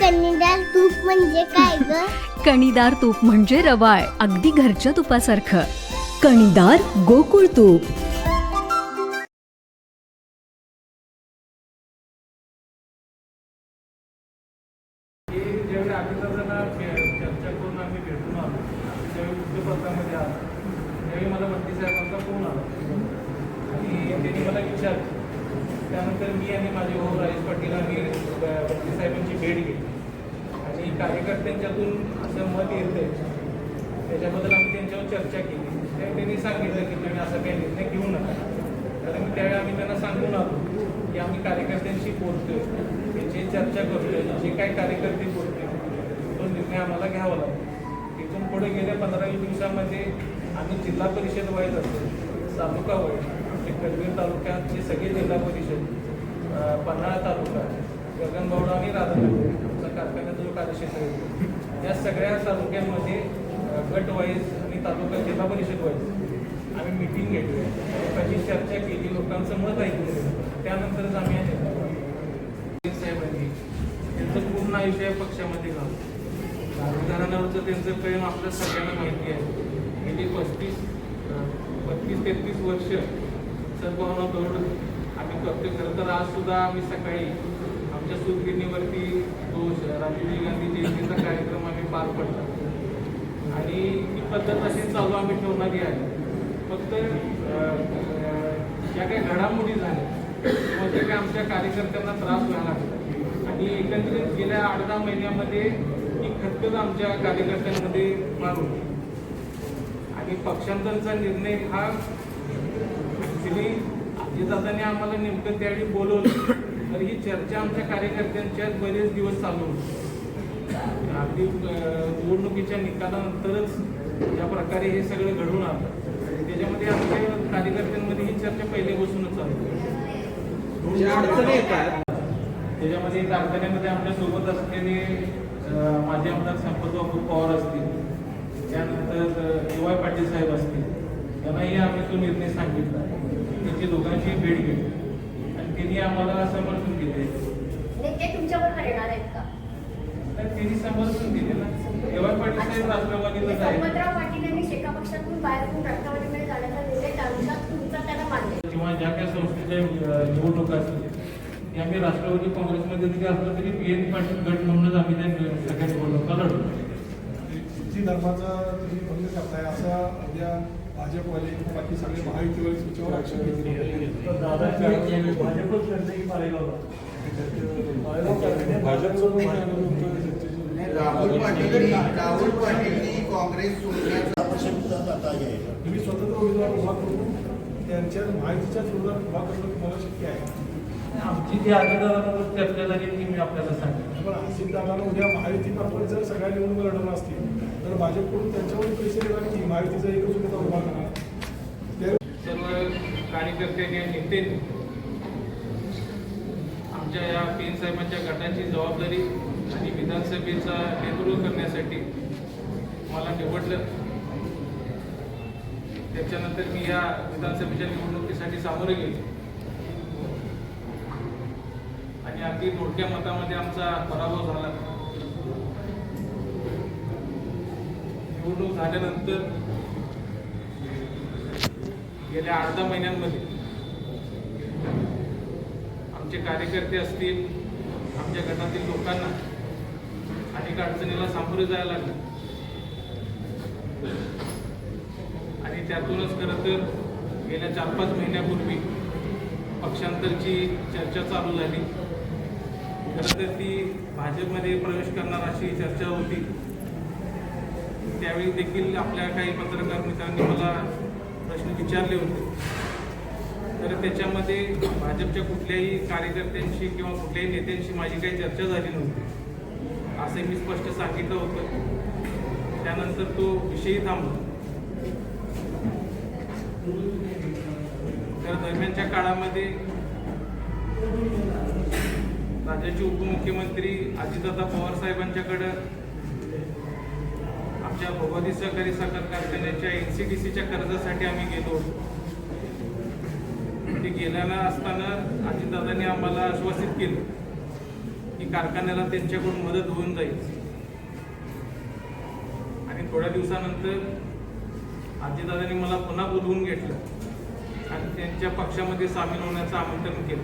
कन्नीदार तूप म्हणजे काय ग? कणीदार तूप म्हणजे रवाळ अगदी घरच्या तुपासारखं. कणीदार गोकुळ तूप. हे ज्यावेळी अजितदादांना भे- चर्चा करून आम्ही भेटून आलो त्यावेळी वृत्तपत्रामध्ये आलो त्यावेळी मला मंत्री साहेबांचा फोन आला आणि त्यांनी मला विचारलं त्यानंतर मी आणि माझे भाऊ राजेश पाटील आम्ही साहेबांची भेट घेतली. कार्यकर्त्यांच्यातून असं मत येतं त्याच्याबद्दल आम्ही त्यांच्यावर चर्चा केली. त्यावेळी त्यांनी सांगितलं की तुम्ही असा काही निर्णय घेऊ नका. कारण मी त्यावेळी आम्ही त्यांना सांगून आलो की आम्ही कार्यकर्त्यांशी बोलतोय. त्यांची चर्चा करतोय जे काही कार्यकर्ते बोलतोय तो निर्णय आम्हाला घ्यावा लागतो. इथून पुढे गेल्या पंधरा दिवसामध्ये आम्ही जिल्हा परिषद वाईज असतो तालुका वाईज म्हणजे आमचे कडवीर तालुक्यातले सगळे जिल्हा परिषद पन्हाळा तालुका गगनबावडा आणि राधानगरी. क्षेत्र. या सगळ्या तालुक्यांमध्ये गटवाईज गट वाईज आणि तालुका जिल्हा परिषद वाईज आम्ही मिटिंग घेतली लोकांची चर्चा केली लोकांचं मत ऐकलं त्यानंतरच आम्ही साहेबांनी त्यांचं पूर्ण आयुष्य पक्षामध्ये घालवलं राजकारणावरचं त्यांचं प्रेम आपल्या सगळ्यांना माहिती आहे. गेली पस्तीस पस्तीस तेहतीस वर्ष सद्भावना दौड आम्ही करतोय. खरं तर आज सुद्धा आम्ही सकाळी आमच्या सुदगिरणीवरती तो राजीव गांधी जयंतीचा कार्यक्रम आम्ही पार पडला. आणि ती पद्धत अशी चालू आम्ही ठेवणारी आहे. फक्त ज्या काही घडामोडी झाल्या किंवा ज्या काही आमच्या कार्यकर्त्यांना त्रास व्हायला लागला आणि एकंदरीत गेल्या आठ दहा महिन्यामध्ये ही खतखत आमच्या कार्यकर्त्यांमध्ये फार होती आणि पक्षांतरचा निर्णय हा ॲक्च्युली अजितदादांनी आम्हाला नेमकं त्यावेळी बोलवलं. चर्चा आमच्या कार्यकर्त्यांच्यात बरेच दिवस चालू होती. अगदी निवडणुकीच्या निकालानंतरच ज्या प्रकारे हे सगळं घडून आलं त्याच्यामध्ये आमच्या कार्यकर्त्यांमध्ये ही चर्चा पहिल्यापासूनच चालू अडचणी येतात. त्याच्यामध्ये कारखान्यामध्ये आमच्यासोबत असलेले माजी आमदार संपत बापू पवार असतील त्यानंतर ए वाय पाटील साहेब असतील त्यांनाही आम्ही तो निर्णय सांगितला. त्यांची दोघांची भेट घेतली. त्यांनी आम्हाला समर्थन दिले ते तुमच्याबरोबर येणार आहेत का? तर त्यांनी समर्थन दिले ना. ए वाय पाटील साहेब राष्ट्रवादीलाच आहे संपतराव पाटील यांनी शेका पक्षातून बाहेरून राष्ट्रवादीकडे जाण्याचा निर्णय त्यांचा तुमचा त्यांना मान्य किंवा ज्या काही संस्थेच्या अं, निवडणुका असतील ते आम्ही राष्ट्रवादी काँग्रेसमध्ये जरी असलं तरी पी एन पाटील गट म्हणूनच आम्ही त्या निव- सगळ्या निवडणुका लढतो जी धर्माचा तुम्ही भंग करताय असा उद्या भाजपवाले बाकी सगळे महायुतीवाले तुमच्यावर ऍक्शन घेतली राहुल पाटील राहुल पाटील काँग्रेस सोडण्याचा तुम्ही स्वतंत्र उमेदवार उभा करून त्यांच्या माहितीच्या विरोधात उभा करणं तुम्हाला शक्य आहे. आमची जी आजदारांवर चर्चा झाली ती मी आपल्याला सांगेन. पण असित दादाला उद्या महायुतीमार्फत जर सगळ्या निवडणुका लढवणार असतील तर भाजपकडून त्यांच्यावर पैसे देणार महायुतीचा एकच उमेदवार उभा करणार सर्व कार्यकर्त्यांनी आणि नेत्यांनी आमच्या या पी साहेबांच्या गटाची जबाबदारी आणि विधानसभेचा नेतृत्व करण्यासाठी मला निवडलं. त्याच्यानंतर मी या विधानसभेच्या निवडणुकीसाठी सामोरे गेलो. आणि अगदी थोडक्या मतामध्ये आमचा पराभव झाला. पूर्ण झाल्यानंतर गेल्या आठ दहा महिन्यांमध्ये आमचे कार्यकर्ते असतील आमच्या गटातील लोकांना अनेक अडचणीला सामोरे जायला लागले. आणि त्यातूनच खरं तर गेल्या चार पाच महिन्यापूर्वी पक्षांतरची चर्चा चालू झाली. खरं तर ती भाजपमध्ये प्रवेश करणार अशी चर्चा होती. त्यावेळी देखील आपल्या काही पत्रकार मित्रांनी मला प्रश्न विचारले होते. तर त्याच्यामध्ये भाजपच्या कुठल्याही कार्यकर्त्यांशी किंवा कुठल्याही नेत्यांशी माझी काही चर्चा झाली नव्हती. असे मी स्पष्ट सांगितलं होतं. त्यानंतर तो विषयी थांबला. तर दरम्यानच्या काळामध्ये राज्याचे उपमुख्यमंत्री अजितदादा पवार साहेबांच्याकडं आमच्या भगवती सहकारी साखर कारखान्याच्या एन सी डी सीच्या कर्जासाठी आम्ही गेलो. ते गेल्यानं असताना अजितदादांनी आम्हाला आश्वासित केलं की कारखान्याला त्यांच्याकडून मदत होऊन जाईल. आणि थोड्या दिवसानंतर आजीदादांनी मला पुन्हा बोलवून घेतलं आणि त्यांच्या पक्षामध्ये सामील होण्याचं आमंत्रण केलं.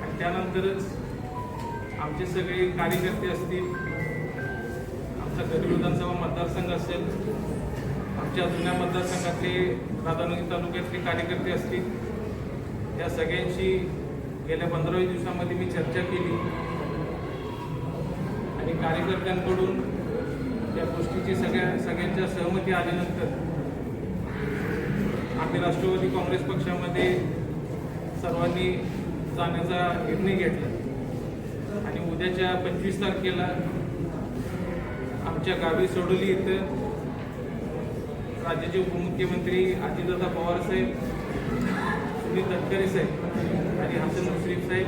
आणि त्यानंतरच आमचे सगळे कार्यकर्ते असतील आमचा विधानसभा मतदारसंघ असेल आमच्या जुन्या मतदारसंघातले राधानगरी तालुक्यातले कार्यकर्ते असतील या सगळ्यांशी गेल्या पंधरावीस दिवसामध्ये मी चर्चा केली. आणि कार्यकर्त्यांकडून या गोष्टीची सगळ्या सगळ्यांच्या सहमती आल्यानंतर आम्ही राष्ट्रवादी काँग्रेस पक्षामध्ये सर्वांनी जाण्याचा निर्णय घेतला. आणि उद्याच्या पंचवीस तारखेला आमच्या गावी सोडवली इथं. राज्याचे उपमुख्यमंत्री अजितदादा पवार साहेब सुनील तटकरे साहेब आणि हसन मुश्रीफ साहेब.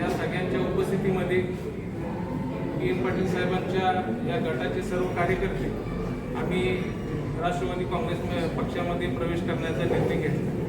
या सगळ्यांच्या उपस्थितीमध्ये पी एम पाटील साहेबांच्या या गटाचे सर्व कार्यकर्ते आम्ही राष्ट्रवादी काँग्रेस पक्षामध्ये प्रवेश करण्याचा निर्णय घेतला.